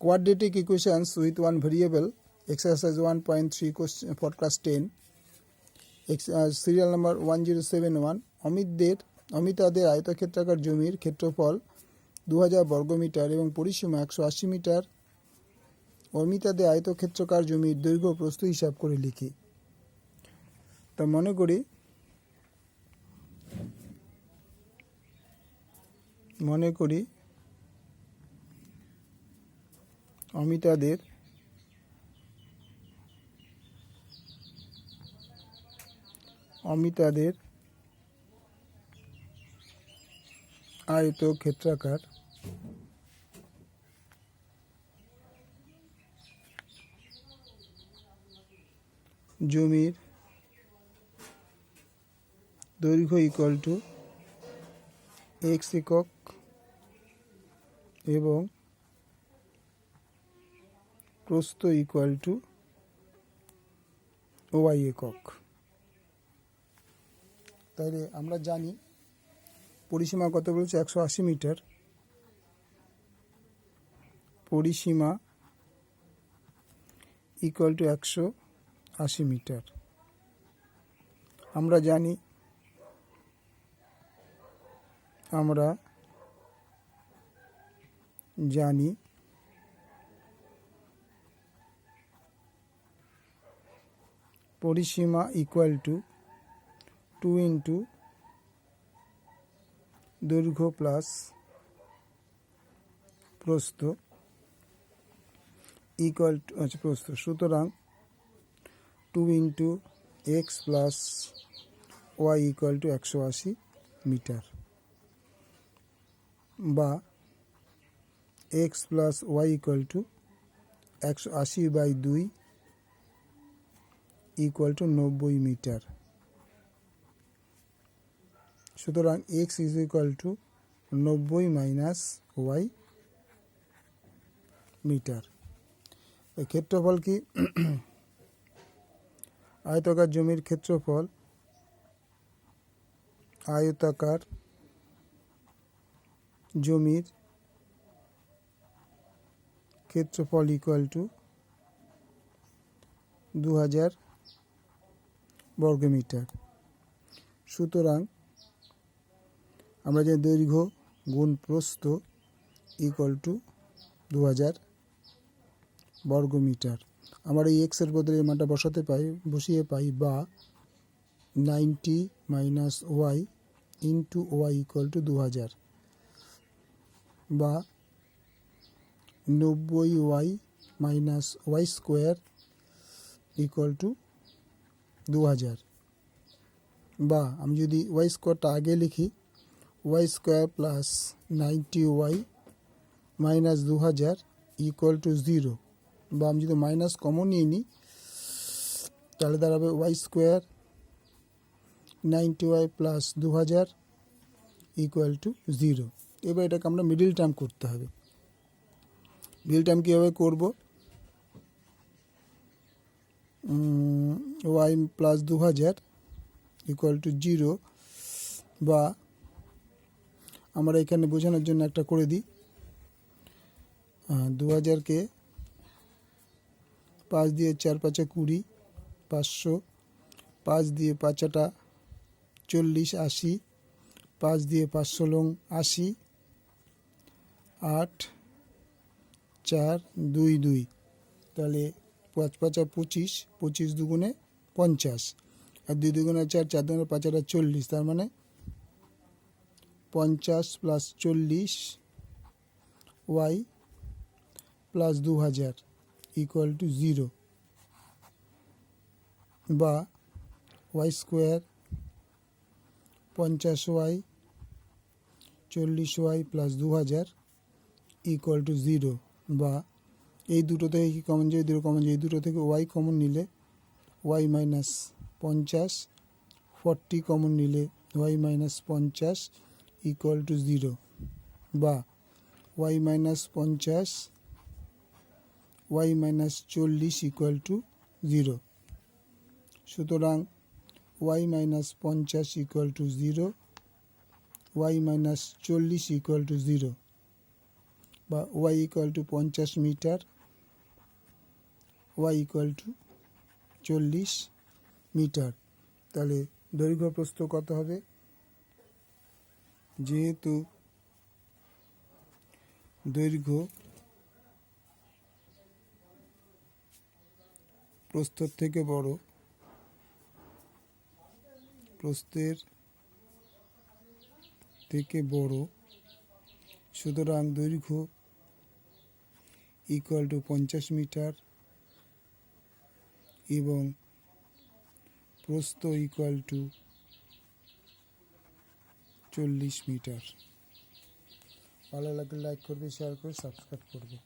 quadratic equations with one variable exercise 1.3 question for class 10 Ex- uh, serial number 1071 অমিতদের অমিতাদের আয়তক্ষেত্রাকার জমির ক্ষেত্রফল দু হাজার বর্গমিটার এবং পরিসীমা একশো আশি মিটার। অমিতাদের আয়তক্ষেত্রকার জমির দৈর্ঘ্য প্রস্থ হিসাব করে লিখি। তা মনে করি মনে করি অমিতাদের। অমিতাদের আয়ত ক্ষেত্রাকার। জমির দৈর্ঘ্য ইকুয়াল টু এক্স একক এবং প্রস্থ ইকুয়াল টু ওয়াই একক। তাহলে আমরা জানি পরিসীমা কত বলেছে? একশো আশি মিটার। পরিসীমা ইকুয়াল টু একশো আশি মিটার। আমরা জানি আমরা জানি পরিসীমা ইকুয়াল টু টু ইন্টু দৈর্ঘ্য প্লাস প্রস্থ ইকুয়াল টু আচ্ছা প্রস্থ। সুতরাং two into x plus y equal to একশো আশি মিটার বা x plus y equal to একশো আশি বাই দুই ইকুয়াল টু নব্বই মিটার। সুতরাং এক্স ইজ ইকুয়াল টু নব্বই মাইনাস ওয়াই মিটার। ক্ষেত্রফল কি? আয়তাকার জমির ক্ষেত্রফল আয়তাকার জমির ক্ষেত্রফল ইকুয়াল টু দু হাজার বর্গমিটার। সুতরাং আমরা যে দৈর্ঘ্য গুণ প্রস্থ ইকুয়াল টু দু হাজার বর্গমিটার। আমরা এই এক্সের বদলে মানটা বসাতে পাই, বসিয়ে পাই বা ninety minus y into y equal to দু হাজার বা নব্বই y minus y square equal to দু হাজার বা আমি যদি ওয়াই স্কোয়ারটা আগে লিখি, y square plus ninety y minus দু হাজার ইকুয়াল টু জিরো বা আমি যদি মাইনাস কমন নিয়ে নিই, তাহলে দাঁড়াবে y square ninety y plus দু হাজার ইকুয়াল টু জিরো এবার এটাকে আমরা মিডিল টার্ম করতে হবে। মিডিল টার্ম কীভাবে করব? ওয়াই প্লাস দু হাজার ইকুয়াল টু জিরো বা আমরা এখানে বোঝানোর জন্য একটা করে দিই। দু হাজারকে পাঁচ দিয়ে চার পাঁচা কুড়ি, পাঁচশো, পাঁচ দিয়ে পাঁচাটা চল্লিশ আশি, পাঁচ দিয়ে পাঁচশো লং আশি, আট, চার, দুই দুই। তাহলে পাঁচ পাঁচা পঁচিশ পঁচিশ দুগুণে পঞ্চাশ। আর দুই দুগুণে চার চার দুগুণে পাঁচাটা চল্লিশ, তার মানে পঞ্চাশ প্লাস চল্লিশ ওয়াই প্লাস দু হাজার ইকুয়াল টু জিরো বা ওয়াই স্কোয়ার পঞ্চাশ ওয়াই, চল্লিশ ওয়াই প্লাস দু হাজার ইকুয়াল টু জিরো বা এই দুটো থেকে কি কমন যায় দুটো কমন যায় এই দুটো থেকে ওয়াই কমন নিলে ওয়াই মাইনাস পঞ্চাশ ফর্টি কমন নিলে ওয়াই মাইনাস পঞ্চাশ ইকুয়াল টু জিরো বা ওয়াই মাইনাস পঞ্চাশ ওয়াই মাইনাস চল্লিশ ইকুয়াল টু জিরো সুতরাং ওয়াই মাইনাস পঞ্চাশ equal to zero y minus চল্লিশ ইকুয়াল টু জিরো বা ওয়াই ইকুয়াল টু পঞ্চাশ মিটার ওয়াই ইকুয়াল টু চল্লিশ মিটার। তাহলে দৈর্ঘ্য প্রস্থ কত হবে? যেহেতু দৈর্ঘ্য প্রস্থর থেকে বড়, প্রস্থের থেকে বড়, সুতরাং দৈর্ঘ্য ইকুয়াল টু পঞ্চাশ মিটার। এবং প্রস্থ ইকুয়াল টু চল্লিশ মিটার ভালো লাগলে লাইক করবে শেয়ার করে সাবস্ক্রাইব করবে।